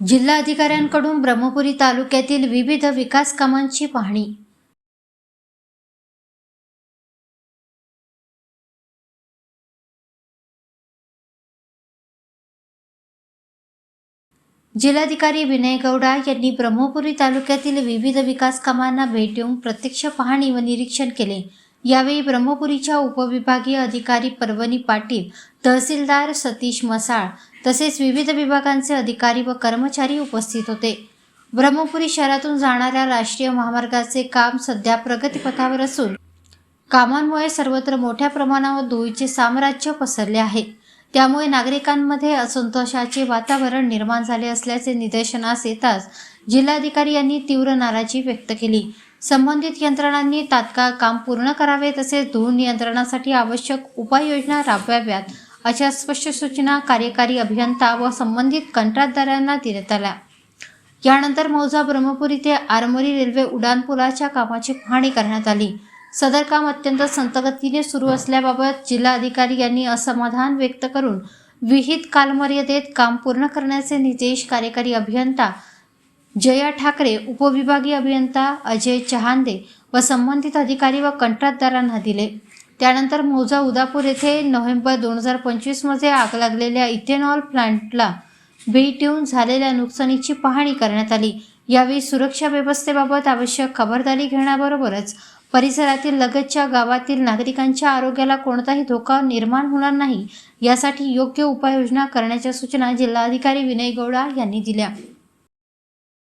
जिल्हाधिकाऱ्यांकडून ब्रह्मपुरी तालुक्यातील विविध विकास कामांची पाहणी. जिल्हाधिकारी विनय गौडा यांनी ब्रह्मपुरी तालुक्यातील विविध विकास कामांना भेट देऊन प्रत्यक्ष पाहणी व निरीक्षण केले. यावेळी ब्रह्मपुरीच्या उपविभागीय अधिकारी पर्वणी पाटील तहसीलदार सतीश मसाळ तसेच विविध विभागांचे अधिकारी व कर्मचारी उपस्थित होते. ब्रह्मपुरी शहरातून जाणाऱ्या राष्ट्रीय महामार्गाचे काम सध्या प्रगतीपथावर असून कामांमुळे सर्वत्र मोठ्या प्रमाणावर धुळीचे साम्राज्य पसरले आहे. त्यामुळे नागरिकांमध्ये असंतोषाचे वातावरण निर्माण झाले असल्याचे निदर्शनास येताच जिल्हाधिकारी यांनी तीव्र नाराजी व्यक्त केली. संबंधित यंत्रणांनी तात्काळ काम पूर्ण करावे तसेच धूळ नियंत्रणासाठी आवश्यक उपाययोजना राबवाव्यात अशा स्पष्ट सूचना कार्यकारी अभियंता व संबंधित कंत्राटदारांना देण्यात आल्या. यानंतर मौजा ब्रह्मपुरी ते आरमोरी रेल्वे उड्डाणपुलाच्या कामाची पाहणी करण्यात आली. सदर काम अत्यंत संतगतीने सुरू असल्याबाबत जिल्हाधिकारी यांनी असमाधान व्यक्त करून विहित कालमर्यादेत काम पूर्ण करण्याचे निर्देश कार्यकारी अभियंता जया ठाकरे उपविभागीय अभियंता अजय चहांदे व संबंधित अधिकारी व कंत्राटदारांना दिले. त्यानंतर मौजा उदापूर येथे नोव्हेंबर दोन हजार पंचवीसमध्ये आग लागलेल्या इथेनॉल प्लांटला भेट देऊन झालेल्या नुकसानीची पाहणी करण्यात आली. यावेळी सुरक्षा व्यवस्थेबाबत आवश्यक खबरदारी घेण्याबरोबरच परिसरातील लगतच्या गावातील नागरिकांच्या आरोग्याला कोणताही धोका निर्माण होणार नाही यासाठी योग्य उपाययोजना करण्याच्या सूचना जिल्हाधिकारी विनय गौडा यांनी दिल्या.